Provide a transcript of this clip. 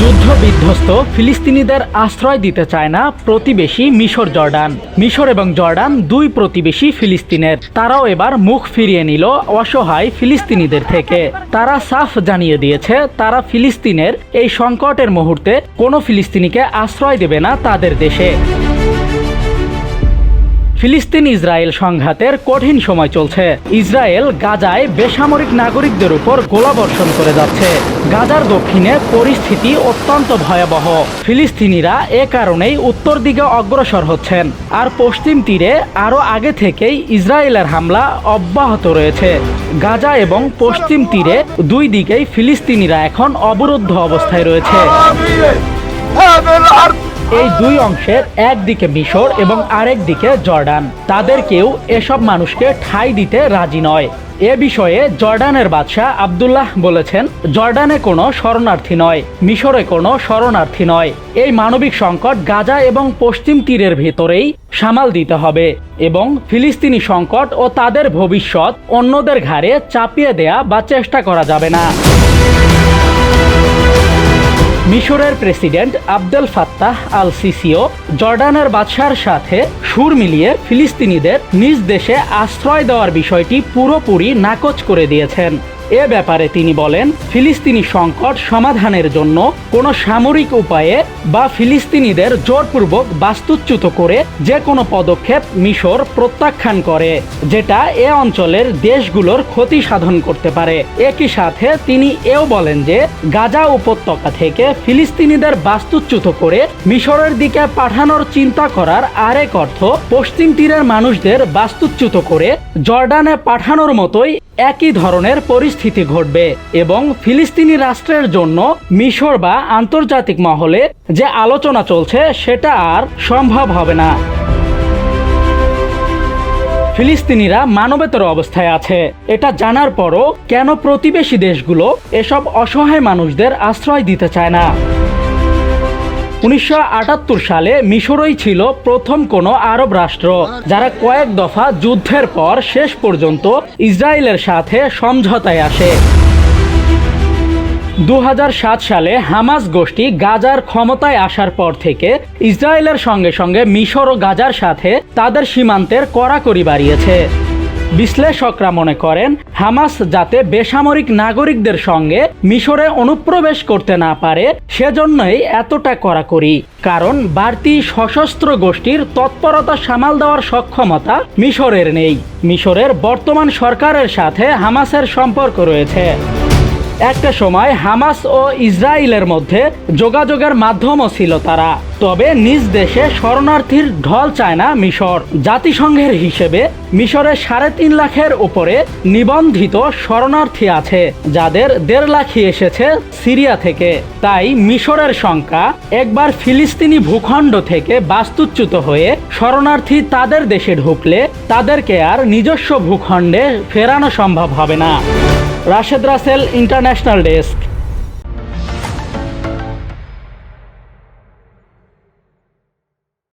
যুদ্ধ বিধ্বস্ত ফিলিস্তিনিদের আশ্রয় দিতে চায় না প্রতিবেশী মিশর জর্ডান। মিশর এবং জর্ডান দুই প্রতিবেশী ফিলিস্তিনের। তারাও এবার মুখ ফিরিয়ে নিল অসহায় ফিলিস্তিনিদের থেকে। তারা সাফ জানিয়ে দিয়েছে, তারা ফিলিস্তিনের এই সংকটের মুহূর্তে কোনো ফিলিস্তিনিকে আশ্রয় দেবে না তাদের দেশে। ফিলিস্তিন ইসরায়েল সংঘাতের কঠিন সময় চলছে। ইসরায়েল গাজায় বেসামরিক নাগরিকদের উপর গোলাবর্ষণ করে যাচ্ছে। গাজার দক্ষিণে পরিস্থিতি অত্যন্ত ভয়াবহ। ফিলিস্তিনিরা এ কারণেই উত্তর দিকে অগ্রসর হচ্ছেন। আর পশ্চিম তীরে আরও আগে থেকেই ইসরায়েলের হামলা অব্যাহত রয়েছে। গাজা এবং পশ্চিম তীরে দুই দিকেই ফিলিস্তিনিরা এখন অবরুদ্ধ অবস্থায় রয়েছে। এই দুই অংশের একদিকে মিশর এবং আরেক দিকে জর্ডান। তাদের কেউ এসব মানুষকে ঠাঁই দিতে রাজি নয়। এ বিষয়ে জর্ডানের বাদশাহ আবদুল্লাহ বলেছেন, জর্ডানে কোনো শরণার্থী নয়, মিশরে কোনো শরণার্থী নয়। এই মানবিক সংকট গাজা এবং পশ্চিম তীরের ভেতরেই সামাল দিতে হবে এবং ফিলিস্তিনি সংকট ও তাদের ভবিষ্যৎ অন্যদের ঘাড়ে চাপিয়ে দেয়া বা চেষ্টা করা যাবে না। মিশরের প্রেসিডেন্ট আবদেল ফাত্তাহ আল সিসিও জর্ডানের বাদশার সাথে সুর মিলিয়ে ফিলিস্তিনিদের নিজ দেশে আশ্রয় দেওয়ার বিষয়টি পুরোপুরি নাকচ করে দিয়েছেন। এ ব্যাপারে তিনি বলেন, ফিলিস্তিনি সংকট সমাধানের জন্য কোনো সামরিক উপায়ে বা ফিলিস্তিনিদের জোরপূর্বক বাস্তুচ্যুত করে যে কোনো পদক্ষেপ মিশর প্রত্যাখ্যান করে, যেটা এ অঞ্চলের দেশগুলোর ক্ষতি সাধন করতে পারে। একই সাথে তিনি এও বলেন যে, গাজা উপত্যকা থেকে ফিলিস্তিনিদের বাস্তুচ্যুত করে মিশরের দিকে পাঠানোর চিন্তা করার আরেক অর্থ, পশ্চিম তীরের মানুষদের বাস্তুচ্যুত করে জর্ডানে পাঠানোর মতোই একই ধরনের পরিস্থিতি ঘটবে এবং ফিলিস্তিনি রাষ্ট্রের জন্য মিশর বা আন্তর্জাতিক মহলে যে আলোচনা চলছে সেটা আর সম্ভব হবে না। ফিলিস্তিনিরা মানবেতর অবস্থায় আছে। এটা জানার পরও কেন প্রতিবেশী দেশগুলো এসব অসহায় মানুষদের আশ্রয় দিতে চায় না? উনিশশো আটাত্তর সালে মিশরই ছিল প্রথম কোনো আরব রাষ্ট্র, যারা কয়েক দফা যুদ্ধের পর শেষ পর্যন্ত ইসরায়েলের সাথে সমঝোতায় আসে। দু হাজার সাত সালে হামাস গোষ্ঠী গাজার ক্ষমতায় আসার পর থেকে ইসরায়েলের সঙ্গে সঙ্গে মিশর ও গাজার সাথে তাদের সীমান্তের কড়াকড়ি বাড়িয়েছে। বিশ্লেষকরা মনে করেন, হামাস যাতে বেসামরিক নাগরিকদের সঙ্গে মিশরে অনুপ্রবেশ করতে না পারে, সেজন্যই এতটা কড়াকড়ি। কারণ বাড়তি সশস্ত্র গোষ্ঠীর তৎপরতা সামাল দেওয়ার সক্ষমতা মিশরের নেই। মিশরের বর্তমান সরকারের সাথে হামাসের সম্পর্ক রয়েছে। একটা সময় হামাস ও ইসরায়েলের মধ্যে যোগাযোগের মাধ্যমও ছিল তারা। তবে নিজ দেশে শরণার্থীর ঢল চায় না মিশর। জাতিসংঘের হিসেবে মিশরের সাড়ে তিন লাখের উপরে নিবন্ধিত শরণার্থী আছে, যাদের দেড় লাখই এসেছে সিরিয়া থেকে। তাই মিশরের সংখ্যা একবার ফিলিস্তিনি ভূখণ্ড থেকে বাস্তুচ্যুত হয়ে শরণার্থী তাদের দেশে ঢুকলে তাদেরকে আর নিজস্ব ভূখণ্ডে ফেরানো সম্ভব হবে না। Rashed Rasel international desk.